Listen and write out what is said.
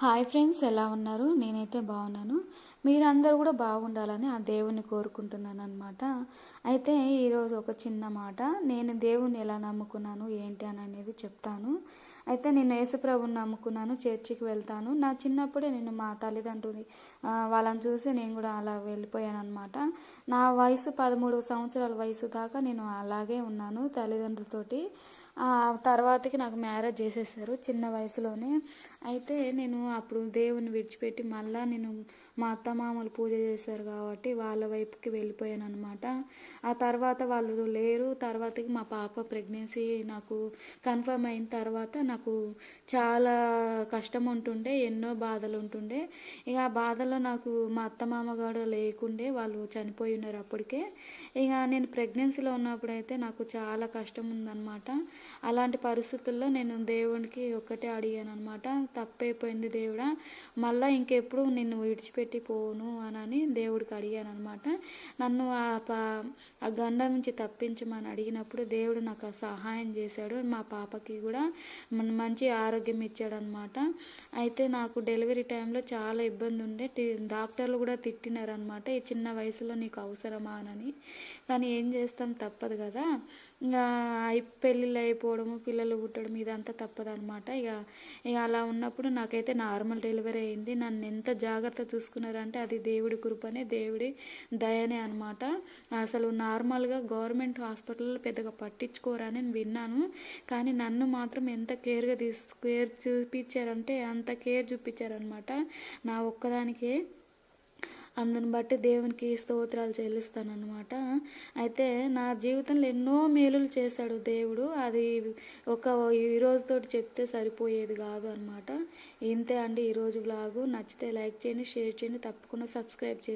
Hi friends ఎలా ఉన్నారు? నేనైతే బాగున్నాను. మీరందరూ కూడా బాగుండాలని ఆ దేవుణ్ణి కోరుకుంటున్నాను అనమాట అయితే ఈరోజు ఒక చిన్న మాట. నేను దేవుణ్ణి ఎలా నమ్ముకున్నాను ఏంటి అని అనేది చెప్తాను. అయితే నేను యేసుప్రభుని నమ్ముకున్నాను చర్చికి వెళ్తాను. నా చిన్నప్పుడే నేను మా తల్లిదండ్రుని వాళ్ళని చూసి నేను కూడా అలా వెళ్ళిపోయాను అనమాట నా వయసు పదమూడు సంవత్సరాల వయసు దాకా నేను అలాగే ఉన్నాను తల్లిదండ్రులతోటి. తర్వాతకి నాకు మ్యారేజ్ చేసేసారు చిన్న వయసులోనే. అయితే నేను అప్పుడు దేవుని విడిచిపెట్టి మళ్ళా నేను మా అత్త మామలు పూజ చేశారు కాబట్టి వాళ్ళ వైపుకి వెళ్ళిపోయాను అనమాట ఆ తర్వాత వాళ్ళు లేరు. తర్వాతకి మా పాప ప్రెగ్నెన్సీ నాకు కన్ఫర్మ్ అయిన తర్వాత నాకు చాలా కష్టం ఉంటుండే ఎన్నో బాధలు ఉంటుండే. ఇక ఆ బాధలో నాకు మా అత్త మామ లేకుండే వాళ్ళు చనిపోయి ఉన్నారు అప్పటికే. ఇక నేను ప్రెగ్నెన్సీలో ఉన్నప్పుడు అయితే నాకు చాలా కష్టం ఉందన్నమాట. అలాంటి పరిస్థితుల్లో నేను దేవునికి ఒక్కటే అడిగాను అనమాట తప్పైపోయింది దేవుడా. మళ్ళీ ఇంకెప్పుడు నిన్ను విడిచిపెట్టి పోను అని దేవుడికి అడిగాను అనమాట నన్ను ఆ పా ఆ గండం నుంచి తప్పించమని అడిగినప్పుడు దేవుడు నాకు సహాయం చేశాడు. మా పాపకి కూడా మంచి ఆరోగ్యం ఇచ్చాడనమాట అయితే నాకు డెలివరీ టైంలో చాలా ఇబ్బంది ఉండే. డాక్టర్లు కూడా తిట్టినారనమాట ఈ చిన్న వయసులో నీకు అవసరమా? అని కానీ ఏం చేస్తాం తప్పదు కదా. ఇంకా అయి పెళ్ళిళ్ళు అయిపోవడము పిల్లలు పుట్టడం ఇదంతా తప్పదు అనమాట ఇక ఇక అలా ఉన్నప్పుడు నాకైతే నార్మల్ డెలివరీ అయింది. నన్ను ఎంత జాగ్రత్త చూసుకున్నారంటే అది దేవుడి కృపనే దేవుడి దయనే అనమాట అసలు నార్మల్గా గవర్నమెంట్ హాస్పిటల్లో పెద్దగా పట్టించుకోరని విన్నాను. కానీ నన్ను మాత్రం ఎంత కేర్గా తీసు కేర్ చూపించారంటే అంత కేర్ చూపించారనమాట నా ఒక్కదానికే. అందుని బట్టి దేవునికి స్తోత్రాలు చెల్లిస్తానమాట అయితే నా జీవితంలో ఎన్నో మేలులు చేశాడు దేవుడు. అది ఒక ఈ రోజుతోటి చెప్తే సరిపోయేది కాదు అనమాట ఇంతే అండి ఈరోజు బ్లాగు నచ్చితే లైక్ చేయండి షేర్ చేయండి. తప్పకుండా సబ్స్క్రైబ్ చేయండి.